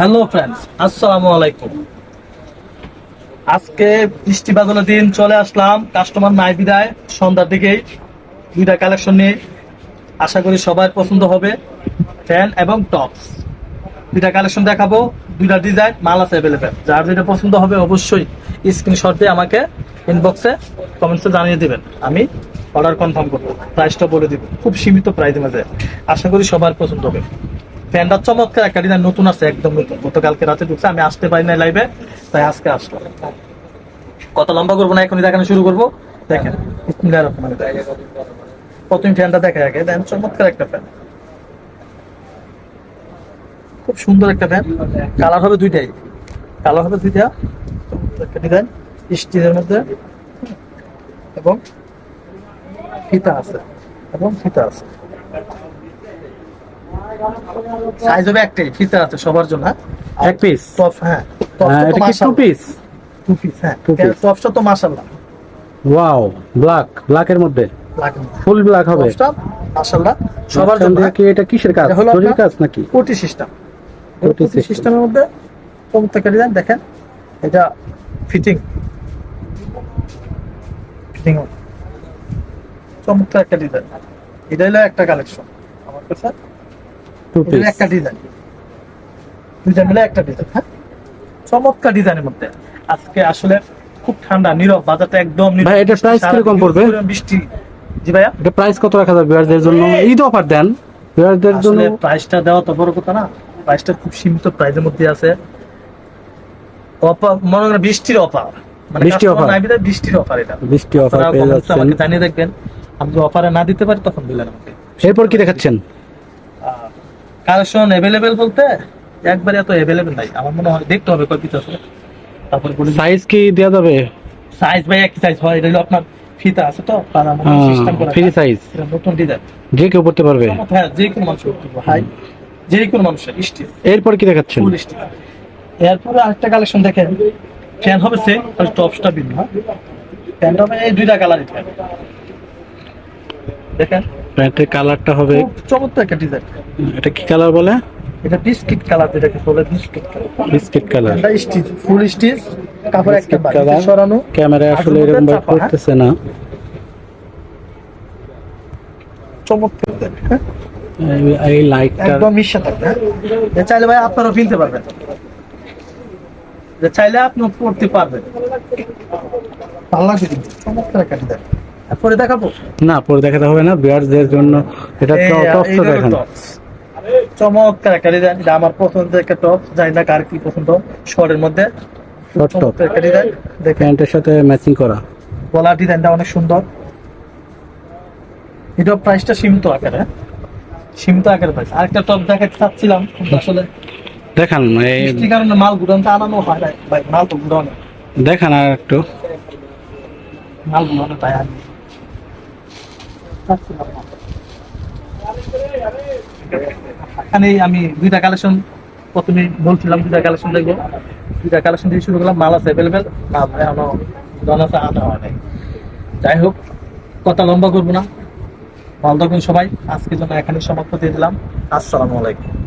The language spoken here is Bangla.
হ্যালো ফ্রেন্ডস, আসসালামু আলাইকুম। আজকে বৃষ্টি বাদলের দিন, চলে আসলাম কাস্টমার নাই বিদায়, সন্ধ্যার দিকেই দুইটা কালেকশন নিয়ে আশা করি সবার পছন্দ হবে, ফ্যান এবং টপস। দুইটা কালেকশন দেখাবো, দুইটা ডিজাইন, মাল আছে অ্যাভেলেবেল যার যেটা পছন্দ হবে অবশ্যই স্ক্রিনশট দিয়ে আমাকে ইনবক্সে কমেন্টসে জানিয়ে দিবেন। আমি অর্ডার কনফার্ম করব প্রাইসটা বলে দিব, খুব সীমিত প্রাইসের মাঝে। আশা করি সবার পছন্দ হবে। ফ্যানটা চমৎকার, একটা ডিজাইন নতুন আছে, একদম নতুন। গতকালকে রাতে ঢুকছে, আমি আসতে পারি না লাইভে তাই আজকে আসলাম কত লম্বা করব না, এখনই দেখানো শুরু করব? দেখেন। প্রথম ফ্যানটা দেখা আগে, দেন চমৎকার একটা ফ্যান খুব সুন্দর একটা ফ্যান কালার হবে দুইটাই। কালার হবে দুইটা একটা ডিজাইন স্টিলের মধ্যে। এবং ফিতা আছে, এবং ফিতা আছে। সাইজ হবে একটাই ফিতা আছে সবার জন্য। হ্যাঁ? এক পিস টপ হ্যাঁ। এটা কি টু পিস টু পিস হ্যাঁ. টপসটা তো মাশাআল্লাহ। ওয়াও ব্ল্যাক ব্ল্যাকের মধ্যে? ফুল ব্ল্যাক হবে? টপসটা মাশাআল্লাহ। সবার জন্য কি এটা কিসের কাজ? জরির কাজ নাকি? কোটি সিস্টেম কোটি সিস্টেমের মধ্যে চমৎকার ডিজাইন দেখেন। এটা ফিটিং ফিটিং চমৎকার একটা ডিজাইন এটা হলো একটা কালেকশন আমার কাছে টু পিস একটা ডিজাইন ডিজাইন হলো একটা ডিজাইন হ্যাঁ? চমৎকার ডিজাইনের মধ্যে। আজকে আসলে খুব ঠান্ডা নীরব বাজারটা একদম ভাই, এটার price কীরকম পড়বে? বৃষ্টি। জি ভাইয়া? এটা প্রাইস কত রাখা যাবে ভিউয়ারদের জন্য? ঈদ অফার দেন। ভিউয়ারদের জন্য প্রাইসটা দেওয়া তো বড় কথা না। প্রাইসটা খুব সীমিত প্রাইসের মধ্যে আছে। অফার মনে বৃষ্টির অফার মানে বৃষ্টি? নাই বিধায় বৃষ্টির অফার এটা। বৃষ্টি অফার আপনারা পেয়ে যাচ্ছেন। আমাকে জানিয়ে দেখবেন। আমি যদি অফারে না দিতে পারি তখন দিলেন আমাকে। এরপর কি দেখাচ্ছেন? কালেকশন অ্যাভেলেবেল বলতে একবারে এত অ্যাভেলেবেল নাই। আমার মনে হয় দেখতে হবে কয় পিস আছে। তারপরে বলে সাইজ কি দেওয়া যাবে? সাইজ ভাই একই সাইজ হয় এটা হলো আপনার ফিতা আছে তো সিস্টেম করা ফ্রি সাইজ নতুন ডিজাইন যে কেউ পড়তে পারবে। হ্যাঁ যে কোনো মানুষ হাই যে কোনো মানুষের স্টিল এরপর কি দেখাচ্ছেন? ফুল স্টিল এরপরে আরেকটা কালেকশন দেখেন। ফ্যান হবে সেম টপসটা ভিন্ন হ্যাঁ। ফ্যানটা হবে এই দুইটা কালারই দেখেন। প্যান্টের কালারটা হবে চমৎকার একটা ডিজাইন এটা কি কালার বলে? এটা বিস্কিট কালার যেটাকে বলে বিস্কিট কালার। Biscuit colour. এটা স্টিচ ফুল স্টিচ কাপড় একটা কালার। সরানো। ক্যামেরায় আসলে এরকম ভাবে চাপা, হ্যাঁ? না। চমৎকার হ্যাঁ? এই- লাইটটা একদম মিশে থাকবে হ্যাঁ? যে চাইলে ভাই আপনারাও কিনতে পারবেন। যে চাইলে আপনি পড়তে পারবেন। ভালো লাগছে চমৎকার একটা ডিজাইন তারপরে দেখাবো? না পরে দেখাতে হবে না বিয়ারদের জন্য এটা টপসটা এই হলো দেখেন। চমৎকার একটা ডিজাইন এটা আমার পছন্দের একটা টপ জানি না কার কি পছন্দ। শর্টের মধ্যে top। চমৎকার একটা ডিজাইন দেখেন। প্যান্টের সাথে ম্যাচিং করা। গলার ডিজাইনটা অনেক সুন্দর। এটা প্রাইসটা সীমিত আকারে হ্যাঁ? সীমিত আকারে প্রাইস আরেকটা টপ দেখাতে চাচ্ছিলাম আসলে দেখান এই বৃষ্টির কারণে মাল গুদানতে আনানো হয় ভাই। মাল তো গুদানো দেখান আর একটু। মাল গুদানো তাই। এখানে আমি দুইটা কালেকশন প্রথমে বলছিলাম দুইটা কালেকশন দেখব। দুইটা কালেকশন দিয়ে শুরু করলাম, মাল আছে অ্যাভেলেবেল আছে আনা হয় নাই। যাই হোক, কথা লম্বা করব না। ভালো থাকুন সবাই, আজকের জন্য এখানে সমাপ্ত দিয়ে দিলাম। আসসালামু আলাইকুম।